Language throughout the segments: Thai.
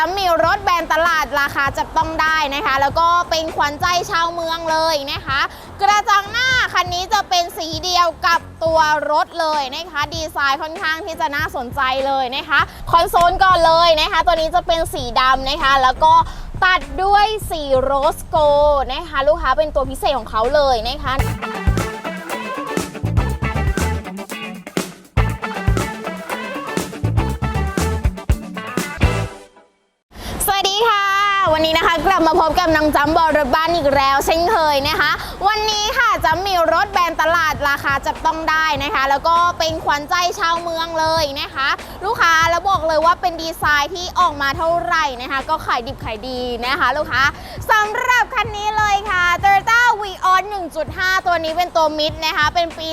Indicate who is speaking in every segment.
Speaker 1: จะมีรถแบรนด์ตลาดราคาจับต้องได้นะคะ แล้วก็เป็นขวัญใจชาวเมืองเลยนะคะ กระจังหน้าคันนี้จะเป็นสีเดียวกับตัวรถเลยนะคะ ดีไซน์ค่อนข้างที่จะน่าสนใจเลยนะคะ คอนโซลก่อนเลยนะคะ ตัวนี้จะเป็นสีดำนะคะ แล้วก็ตัดด้วยสีโรสโกนะคะ ลูกค้าเป็นตัวพิเศษของเขาเลยนะคะ วันนี้นะคะ กลับมาพบกับน้องจำบอรถบ้านอีกแล้ว เช่นเคยนะคะ วันนี้ค่ะจะมีรถแบรนด์ตลาดราคาจับต้องได้นะคะ แล้วก็เป็นขวัญใจชาวเมืองเลยนะคะ ลูกค้าแล้วบอกเลยว่าเป็นดีไซน์ที่ออกมาเท่าไหร่นะคะ ก็ขายดิบขายดีนะคะ ลูกค้าสำหรับคันนี้เลยค่ะ Toyota Vios 1.5 ตัวนี้เป็นตัวมิดนะคะ เป็นปี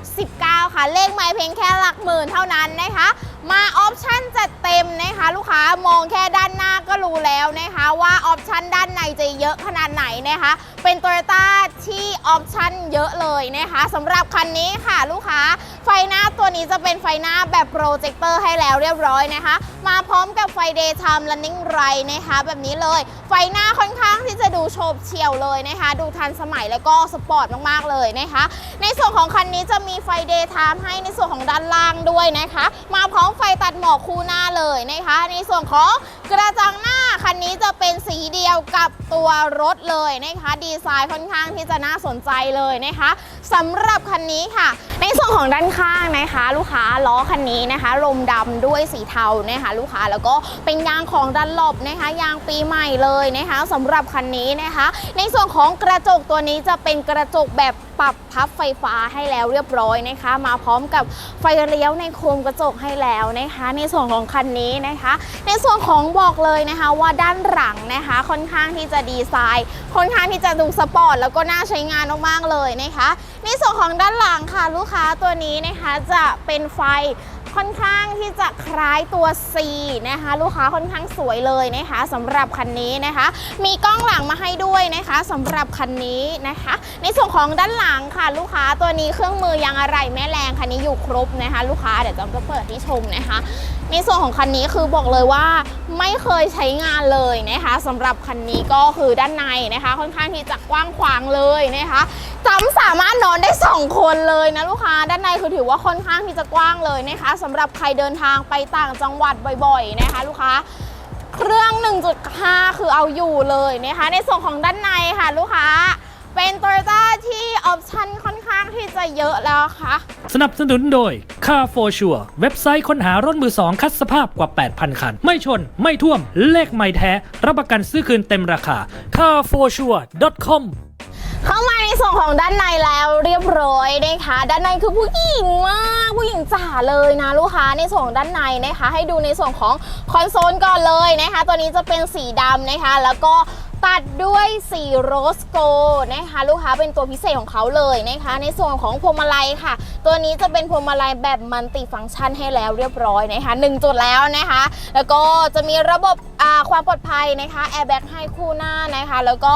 Speaker 1: 2019 ค่ะเลขไม้เพียงแค่หลักหมื่นเท่านั้นนะคะ มาออปชั่นจัดเต็มนะคะ ลูกค้ามองแค่ด้านหน้าก็รู้แล้วนะคะ ว่าออปชั่นด้านในจะเยอะขนาดไหนนะคะ เป็น Toyota ที่ออปชั่นเยอะเลยนะคะสำหรับคันนี้ค่ะลูกค้า ไฟหน้าตัวนี้จะเป็นไฟหน้าแบบโปรเจคเตอร์ให้แล้วเรียบร้อยนะคะ มาพร้อมกับไฟ Daytime Running Light นะคะแบบนี้เลย ไฟหน้าค่อนข้างที่จะดูโฉบเฉี่ยวเลยนะคะ ดูทันสมัยแล้วก็สปอร์ตมากๆเลยนะคะ ในส่วนของคันนี้จะมีไฟ Daytime ให้ในส่วนของด้านล่างด้วยนะคะ มาพร้อมไฟตัดหมอกคู่หน้าเลยนะคะ ในส่วนของกระจังหน้า คันนี้จะเป็นสีเดียวกับตัวรถเลยนะคะ ดีไซน์ค่อนข้างที่จะน่าสนใจเลยนะคะสำหรับคันนี้ค่ะ ในส่วนของด้านข้างนะคะ ลูกค้าล้อคันนี้นะคะลมดำด้วยสีเทานะคะลูกค้าแล้วก็เป็นยางของดันหลบนะคะยางปีใหม่เลยนะคะสำหรับคันนี้นะคะ ในส่วนของกระจกตัวนี้จะเป็นกระจกแบบปรับพับไฟฟ้าให้แล้วเรียบร้อยนะคะ มาพร้อมกับไฟเลี้ยวในโคมกระจกให้แล้วนะคะ ในส่วนของคันนี้นะคะ ในส่วนของบอกเลยนะคะว่าด้านหลังนะคะ ค่อนข้างที่จะดีไซน์ ค่อนข้างที่จะดูสปอร์ตแล้วก็น่าใช้งานมากๆเลยนะคะในส่วนของด้านหลังค่ะลูกค้าตัวนี้นะคะจะเป็นไฟค่อนข้างที่จะคล้ายตัว C นะคะ ลูกค้าค่อนข้างสวยเลยนะคะสำหรับคันนี้นะคะ มีกล้องหลังมาให้ด้วยนะคะสำหรับคันนี้นะคะ ในส่วนของด้านหลังค่ะ ลูกค้าตัวนี้เครื่องมือยางอะไรแม่แรงคันนี้อยู่ครบนะคะ ลูกค้าเดี๋ยวจะจะเปิดที่ชมนะคะ ในส่วนของคันนี้คือบอกเลยว่าไม่เคยใช้งานเลยนะคะสำหรับคันนี้ก็คือด้านในนะคะ ค่อนข้างที่จะกว้างขวางเลยนะคะจำสามารถนอนได้ 2 คนเลยนะลูกค้าด้านในคือถือว่าค่อนข้างที่จะกว้างเลยนะคะสำหรับใครเดินทางไปต่างจังหวัดบ่อย ๆ นะคะ ลูกค้าเครื่อง 1.5 คือเอาอยู่เลยนะคะ ในส่วนของด้านในค่ะลูกค้าเป็น Toyota ที่ออปชั่นค่อนข้างที่จะเยอะแล้วค่ะ
Speaker 2: นับสนุนโดย Car for Sure เว็บไซต์ค้นหารถมือสองคัดสภาพกว่า 8,000 คัน ไม่ชน ไม่ท่วม เลขไม่แท้ รับประกันซื้อคืนเต็มราคา carforsure.com
Speaker 1: เข้ามาในส่วนของด้านในแล้วเรียบร้อยนะคะ ด้านในคือผู้หญิงมากผู้หญิงจ๋าเลยนะลูกค้าในส่วนของด้านในนะคะ ให้ดูในส่วนของคอนโซลก่อนเลยนะคะ ตัวนี้จะเป็นสีดำนะคะ แล้วก็ ตัดด้วยสีโรสโกนะคะลูกค้าเป็นตัวพิเศษของเขาเลยนะคะ ในส่วนของพวงมาลัยค่ะ ตัวนี้จะเป็นพวงมาลัยแบบมัลติฟังก์ชันให้แล้วเรียบร้อยนะคะหนึ่งจุดแล้วนะคะ แล้วก็จะมีระบบความปลอดภัยนะคะแอร์แบ็กให้คู่หน้านะคะ แล้วก็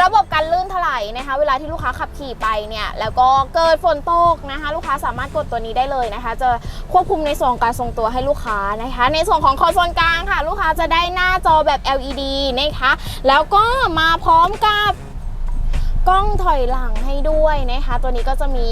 Speaker 1: ระบบการลื่นถลายนะคะ เวลาที่ลูกค้าขับขี่ไปเนี่ยแล้วก็เกิดฝนตกนะคะ ลูกค้าสามารถกดตัวนี้ได้เลยนะคะ จะควบคุมในส่วนของการทรงตัวให้ลูกค้านะคะ ในส่วนของคอนโซลกลางค่ะ ลูกค้าจะได้หน้าจอแบบ LED นะคะ แล้วก็มาพร้อมกับ กล้องถอยหลังให้ด้วยนะคะ ตัวนี้ก็จะมี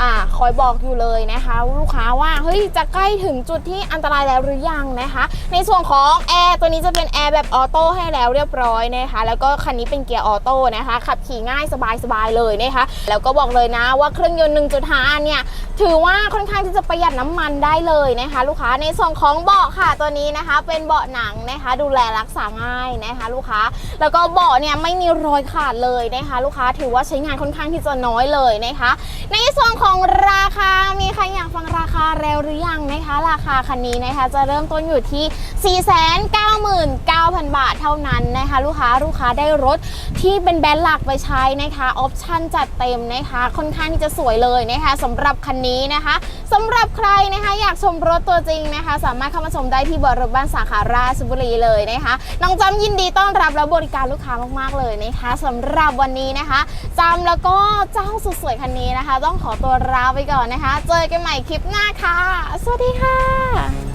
Speaker 1: อ่าคอยบอกอยู่เลยนะคะ ลูกค้าว่าเฮ้ยจะใกล้ถึงจุดที่อันตรายแล้วหรือยังนะคะ ในส่วนของแอร์ตัวนี้จะเป็นแอร์แบบออโต้ให้แล้วเรียบร้อยนะคะ แล้วก็คันนี้เป็นเกียร์ออโต้นะคะ ขับขี่ง่ายสบายๆเลยนะคะ แล้วก็บอกเลยนะว่าเครื่องยนต์ 1.5 เนี่ย ถือว่าค่อนข้างที่จะประหยัดน้ำมันได้เลยนะคะ ลูกค้าในส่วนของเบาะค่ะตัวนี้นะคะ เป็นเบาะหนังนะคะ ดูแลรักษาง่ายนะคะ ลูกค้า แล้วก็เบาะเนี่ยไม่มีรอยขาดเลยนะคะ ลูกค้าถือว่าใช้งานค่อนข้างที่จะน้อยเลยนะคะ ในส่วนของราคา มีใครอยากฟังราคาเร็วหรือยังนะคะ ราคาคันนี้นะคะจะเริ่มต้นอยู่ที่ 499,000 บาทเท่านั้นนะคะ ลูกค้าลูกค้าได้รถที่เป็นแบรนด์หลักไปใช้นะคะออปชั่นจัดเต็มนะคะ ค่อนข้างที่จะสวยเลยนะคะสำหรับคันนี้นะคะสำหรับใครนะคะอยากชมรถตัวจริงนะคะ สามารถเข้ามาชมได้ที่บริษัทบ้านสาขาราชบุรีเลยนะคะน้องจำยินดีต้อนรับและบริการลูกค้ามากๆเลยนะคะสำหรับวันนี้นะคะจำแล้วก็เจ้าสุดสวยคันนี้นะคะ ต้องขอตัวลาไปก่อนนะคะ เจอกันใหม่คลิปหน้าค่ะ สวัสดีค่ะ